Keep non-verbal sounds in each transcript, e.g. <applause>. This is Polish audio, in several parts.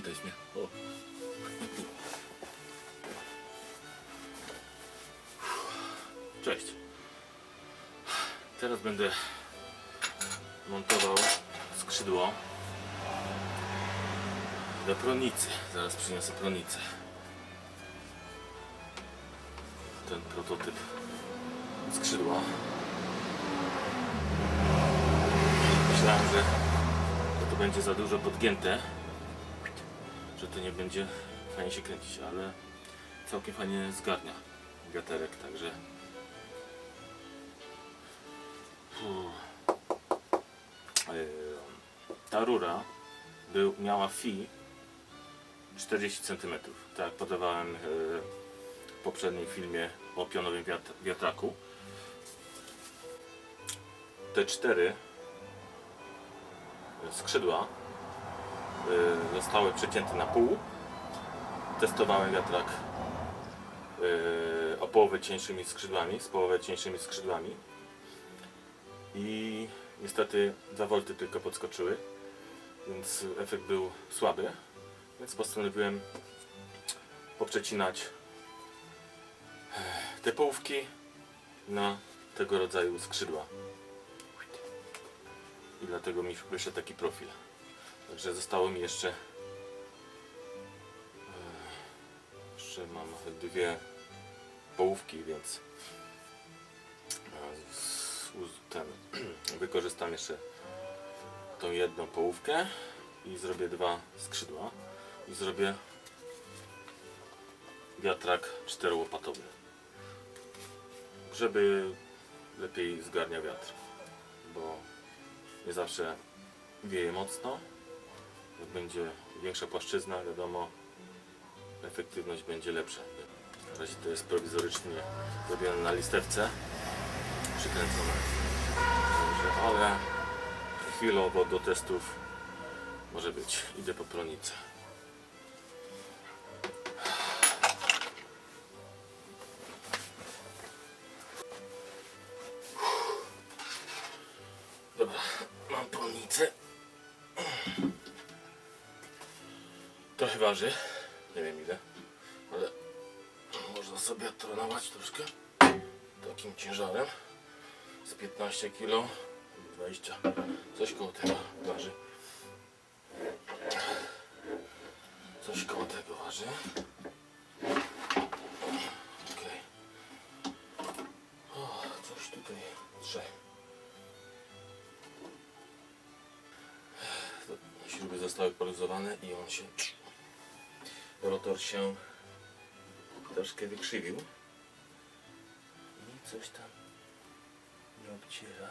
Mnie. O. Cześć. Teraz będę montował skrzydło do pronicy. Zaraz przyniosę pronicę. Ten prototyp skrzydła. Myślałem, że to będzie za dużo podgięte, że to nie będzie fajnie się kręcić, ale całkiem fajnie zgarnia wiaterek, także ta rura był, miała fi 40 cm, tak jak podawałem yy, w poprzednim filmie o pionowym wiat wiatraku. Te cztery skrzydła y, zostały przecięte na pół. Testowałem wiatrak y, o połowę cieńszymi skrzydłami, z połowę cieńszymi skrzydłami i niestety 2 V tylko podskoczyły, więc efekt był słaby, więc postanowiłem poprzecinać e, te połówki na tego rodzaju skrzydła i dlatego mi wyszedł taki profil. Także zostało mi jeszcze e, jeszcze mam dwie połówki, więc e, ten, <clears throat> wykorzystam jeszcze tą jedną połówkę i zrobię dwa skrzydła i zrobię wiatrak czterołopatowy żeby lepiej zgarnia wiatr bo nie zawsze wieje mocno. Będzie większa płaszczyzna, wiadomo, efektywność będzie lepsza. Na razie to jest prowizorycznie robione na listewce, przykręcone. Ale chwilowo do testów może być. Idę po pronicę. Waży. Nie wiem ile, ale można sobie trenować troszkę takim ciężarem. Z 15 kg, 20, coś koło tego waży. Coś koło tego waży. Okej. O, coś tutaj trzeba. śruby zostały poluzowane i on się rotor się troszkę wykrzywił. I coś tam nie obciera.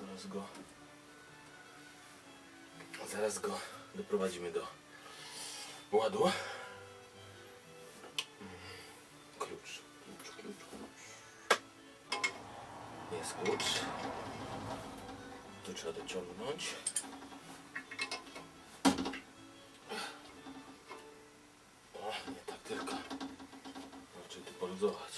Zaraz go zaraz go doprowadzimy do ładu. Klucz. Klucz klucz klucz. Jest klucz. Tu trzeba dociągnąć. Tu poluzować.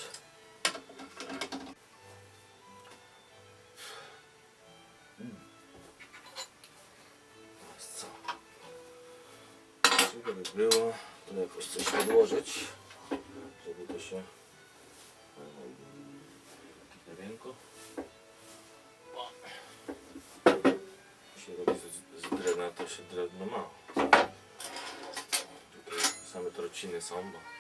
Teraz co? Żeby było, to jakoś coś podłożyć, żeby to się... Jakieś nawienko. O się robi z, z drewna, to się drewno ma. same trociny są, bo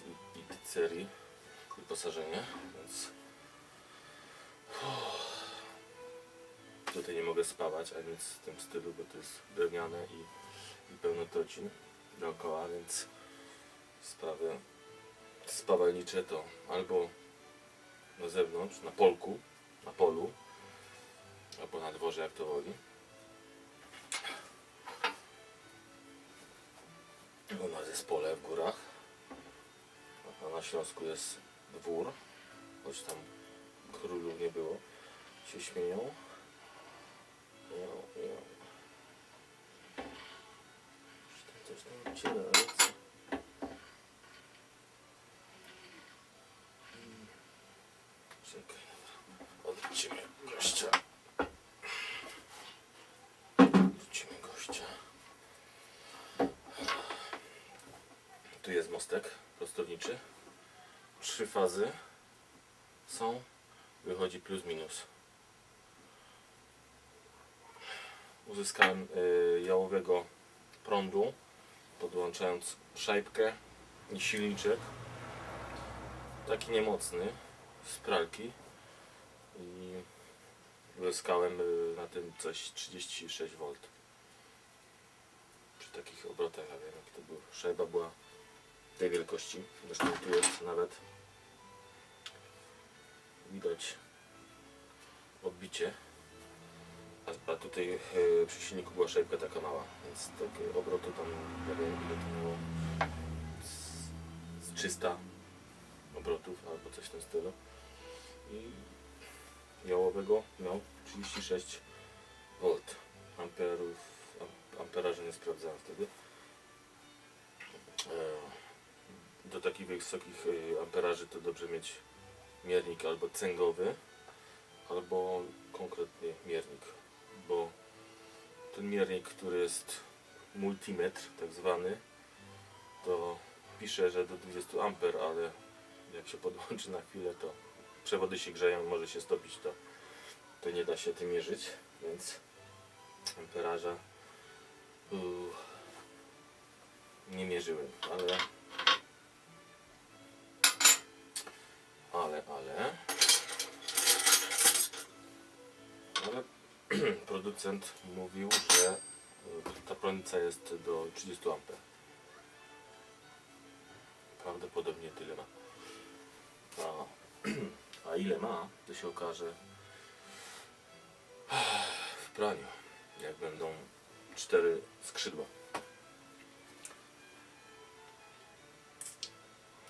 i pizzerii wyposażenie, więc tutaj nie mogę spawać, a nic w tym stylu, bo to jest drewniane i, i pełno trocin dookoła, więc sprawy spawalnicze to albo na zewnątrz, na polku, na polu, albo na dworze, jak to woli. Albo na zespole w górach. Na Śląsku jest dwór, choć tam królów nie było. Się śmieją. Miał, miał. Coś co? Czekaj, odwrócimy gościa. Odwrócimy gościa. Tu jest mostek prostowniczy. Trzy fazy są. Wychodzi plus minus. Uzyskałem y, jałowego prądu podłączając szajbkę i silniczek taki niemocny z pralki i uzyskałem y, na tym coś 36 V przy takich obrotach, ja wiem jak to było szajba była tej wielkości zresztą tu jest nawet widać odbicie. A, a tutaj y, przy silniku była szajbka taka mała więc takie obroty tam nie wiem ile to miało z, z 300 obrotów albo coś w tym stylu. I jałowego miał 36 V amperów am- amperaże nie sprawdzałem wtedy. E, do takich wysokich e, amperaży to dobrze mieć miernik albo cęgowy albo konkretnie miernik bo ten miernik, który jest multimetr tak zwany to pisze, że do 20 amper, ale jak się podłączy na chwilę to przewody się grzeją, może się stopić to, to nie da się tym mierzyć, więc amperaża nie mierzyłem, ale ale, ale. Ale <clears throat> producent mówił, że ta prądnica jest do 30 amper. Prawdopodobnie tyle ma. A, <clears throat> a ile ma to się okaże w praniu jak będą cztery skrzydła.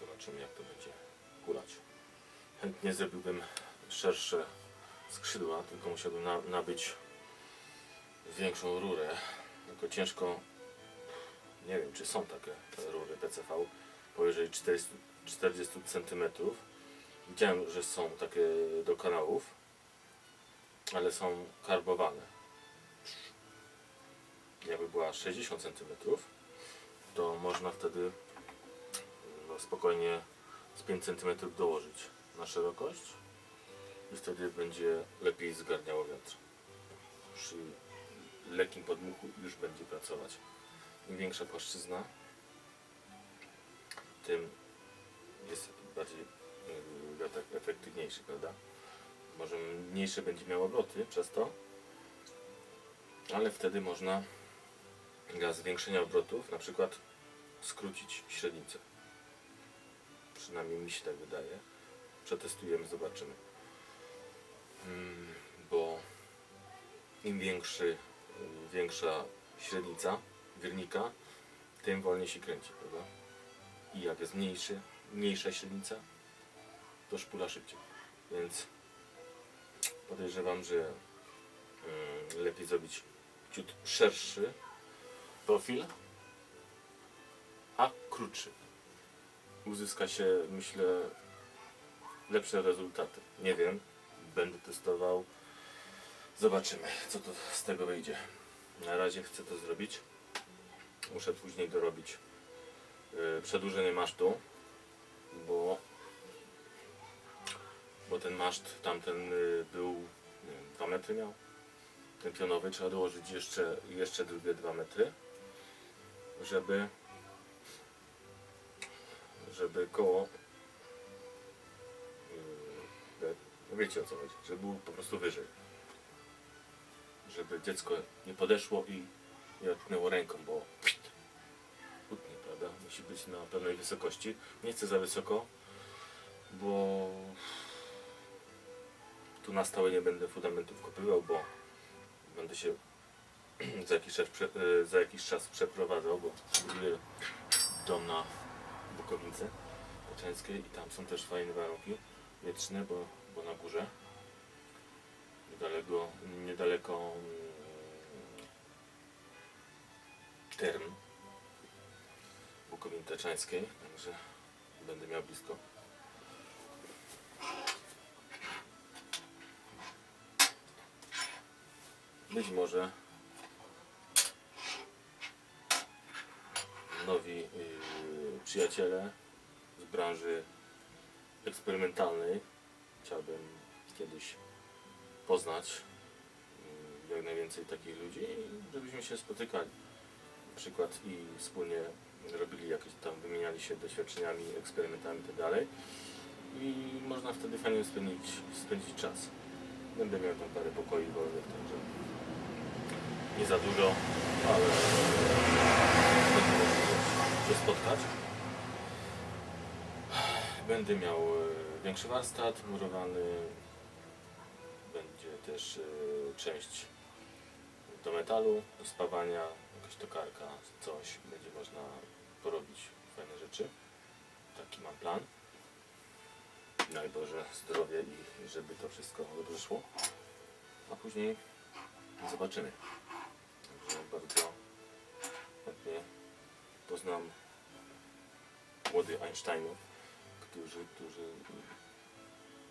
Zobaczymy jak to będzie kulać. Chętnie zrobiłbym szersze skrzydła, tylko musiałbym na, nabyć większą rurę. Tylko ciężko, nie wiem czy są takie rury PCV powyżej 40, 40 cm. Widziałem, że są takie do kanałów, ale są karbowane. Jakby była 60 cm, to można wtedy no, spokojnie z 5 cm dołożyć na szerokość i wtedy będzie lepiej zgarniało wiatr. Przy lekkim podmuchu już będzie pracować. Im większa płaszczyzna, tym jest bardziej yy, wiatr efektywniejszy, prawda? Może mniejsze będzie miało obroty przez to, ale wtedy można dla zwiększenia obrotów na przykład skrócić średnicę. Przynajmniej mi się tak wydaje. Przetestujemy, zobaczymy. Mm, Bo im większy, większa średnica wiernika, tym wolniej się kręci, prawda? I jak jest mniejszy, mniejsza średnica, to szpula szybciej. Więc podejrzewam, że mm, lepiej zrobić ciut szerszy profil, a krótszy uzyska się, myślę, lepsze rezultaty. Nie wiem, będę testował. Zobaczymy, co to z tego wyjdzie. Na razie chcę to zrobić. Muszę później dorobić yy, przedłużenie masztu, bo, bo ten maszt tamten yy, był nie wiem, 2 metry miał, ten pionowy, trzeba dołożyć jeszcze, jeszcze drugie 2 metry, żeby żeby koło no wiecie o co chodzi, żeby było po prostu wyżej. Żeby dziecko nie podeszło i nie dotknęło ręką, bo utnie, prawda? Musi być na pewnej wysokości. Nie chcę za wysoko, bo tu na stałe nie będę fundamentów kopywał, bo będę się <clears throat> za jakiś czas, e, za jakiś czas przeprowadzał, bo dom na Bukowince Poczeńskiej i tam są też fajne warunki wietrzne, bo, bo na górze niedaleko, niedaleko mm, term Bukowiny Taczańskiej, także będę miał blisko. Być może nowi yy, przyjaciele z branży eksperymentalnej chciałbym kiedyś poznać yy, jak najwięcej takich ludzi, i żebyśmy się spotykali. Na przykład i wspólnie robili jakieś tam, wymieniali się doświadczeniami, eksperymentami itd. I można wtedy fajnie spędzić, spędzić czas. Będę miał tam parę pokoi wolnych, także nie za dużo, ale będę się spotkać. Będę miał e, większy warsztat murowany. Będzie też e, część do metalu, do spawania, jakaś tokarka, coś. Będzie można porobić fajne rzeczy. Taki mam plan. Daj Boże zdrowie i żeby to wszystko dobrze szło. A później zobaczymy. Także bardzo chętnie poznam młodych Einsteinów, którzy, którzy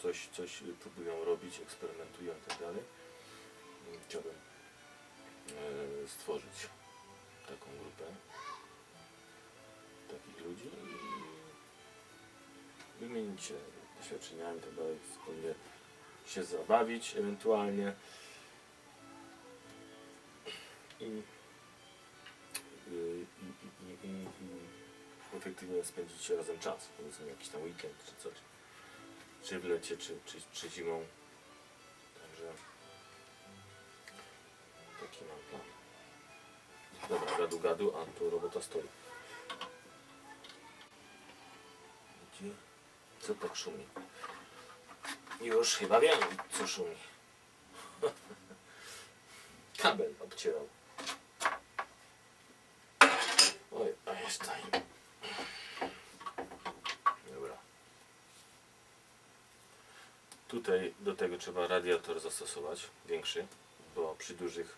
coś, coś próbują robić, eksperymentują i tak dalej. Chciałbym e, stworzyć taką grupę takich ludzi i wymienić się doświadczeniami i tak dalej, wspólnie się zabawić ewentualnie i, i, i, i, i, i efektywnie spędzić razem czas, powiedzmy jakiś tam weekend czy coś, czy w lecie, czy, czy, czy zimą, także taki mam plan. Dobra, gadu gadu, a tu robota stoi. Gdzie? Co tak szumi? Już chyba wiem, co szumi. <laughs> Kabel obcierał. Oj, a jest tutaj. Dobra. Tutaj do tego trzeba radiator zastosować, większy, bo przy dużych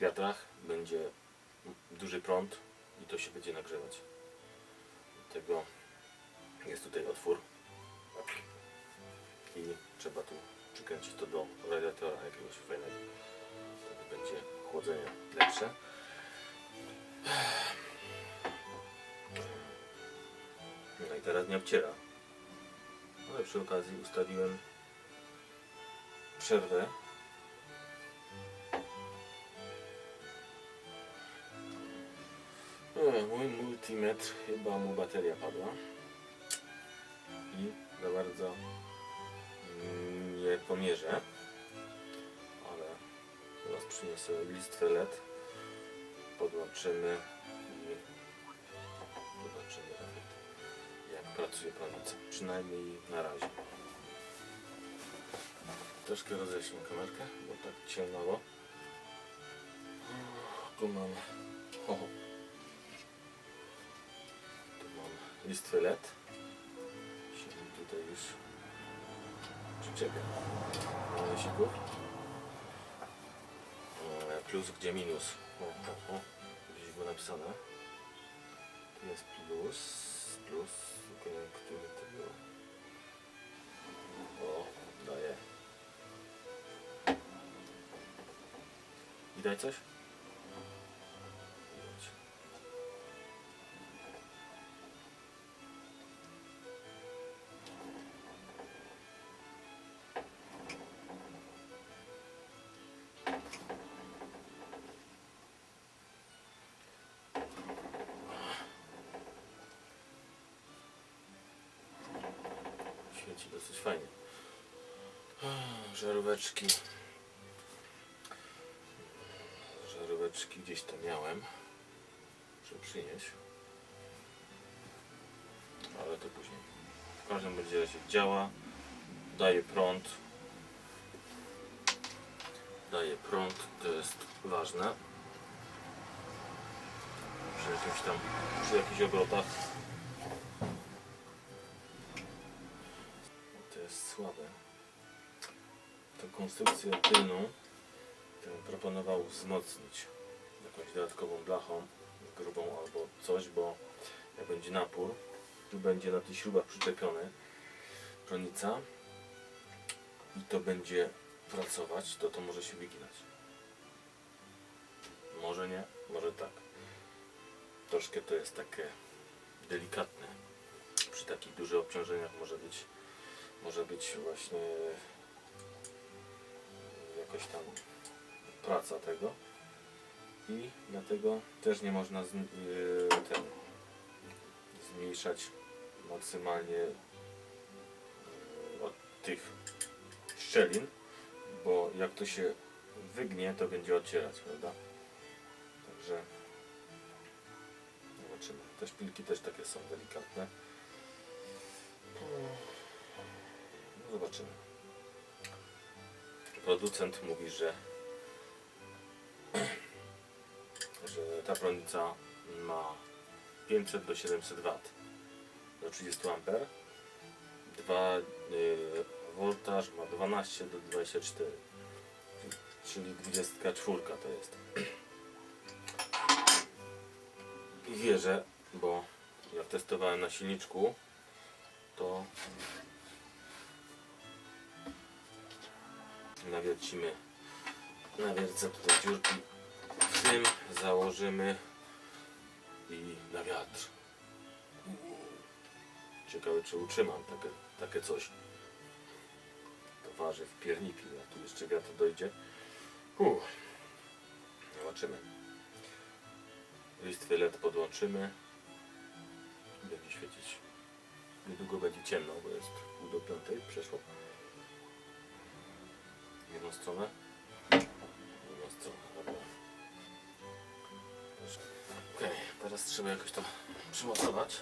wiatrach będzie duży prąd i to się będzie nagrzewać. Dlatego jest tutaj otwór i trzeba tu przykręcić to do radiatora jakiegoś fajnego. Wtedy będzie chłodzenie lepsze. No i teraz nie obciera. Ale przy okazji ustawiłem przerwę. E, Mój multimetr chyba mu bateria padła i za bardzo nie pomierzę, ale teraz przyniosę listwę LED, podłączymy i zobaczymy jak pracuje prawica, przynajmniej na razie. Troszkę roześlę kamerkę, bo tak ciemnało. Tu mam, o, tu mam listwę LED się tutaj już przyczepia do lesików. E, Plus gdzie minus? O, o, o. Gdzieś było napisane. Tu jest plus, plus, który to był. O, Widać coś? Świeci dosyć fajnie. Żaróweczki. Żaróweczki gdzieś tam miałem. Muszę przynieść. Ale to później. W każdym bądź razie działa. Daje prąd. Daje prąd, to jest ważne. Przy jakimś tam, przy jakichś obrotach. To jest słabe. Tą konstrukcję tylną to proponował wzmocnić jakąś dodatkową blachą grubą albo coś, bo jak będzie napór, tu będzie na tych śrubach przyczepiony pronica i to będzie pracować, to to może się wyginać. Może nie, może tak. Troszkę to jest takie delikatne. Przy takich dużych obciążeniach może być, może być właśnie jakoś tam praca tego i dlatego też nie można z, yy, ten, zmniejszać maksymalnie yy, od tych szczelin, bo jak to się wygnie, to będzie odcierać, prawda? Także zobaczymy. Te szpilki też takie są delikatne. No, zobaczymy. Producent mówi, że ta pronica ma 500 do 700 W. Do 30 A. 2 y, voltaż ma 12 do 24 czyli 24 to jest. I wierzę, bo jak testowałem na silniczku to nawiercimy nawiercę tutaj dziurki tym założymy i na wiatr. Ciekawe czy utrzymam takie, takie coś. To waży w pierniku a tu jeszcze wiatr dojdzie. Uff. zobaczymy. Listwy LED podłączymy. Będzie świecić. Niedługo będzie ciemno bo jest pół do piątej przeszło. Jedną stronę. Drugą stronę Okej, teraz trzeba jakoś to przymocować.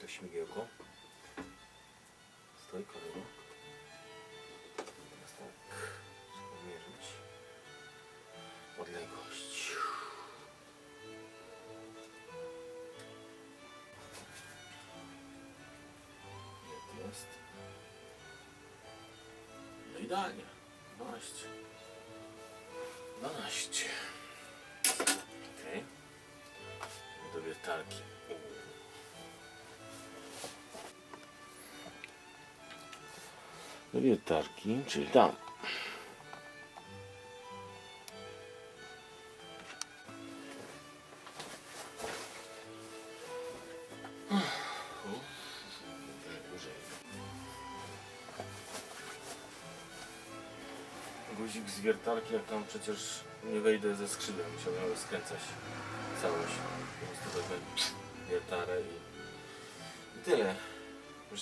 To śmigiełko. Stoi kolego. Teraz tak trzeba mierzyć. Odległość. Ile jest? No idealnie. 12 12 Do wiertarki Do wiertarki, czyli tam. Guzik z wiertarki, jak tam przecież nie wejdę ze skrzydeł, musiałbym rozkręcać całość. Po prostu wezmę wiertarę i, i tyle. Już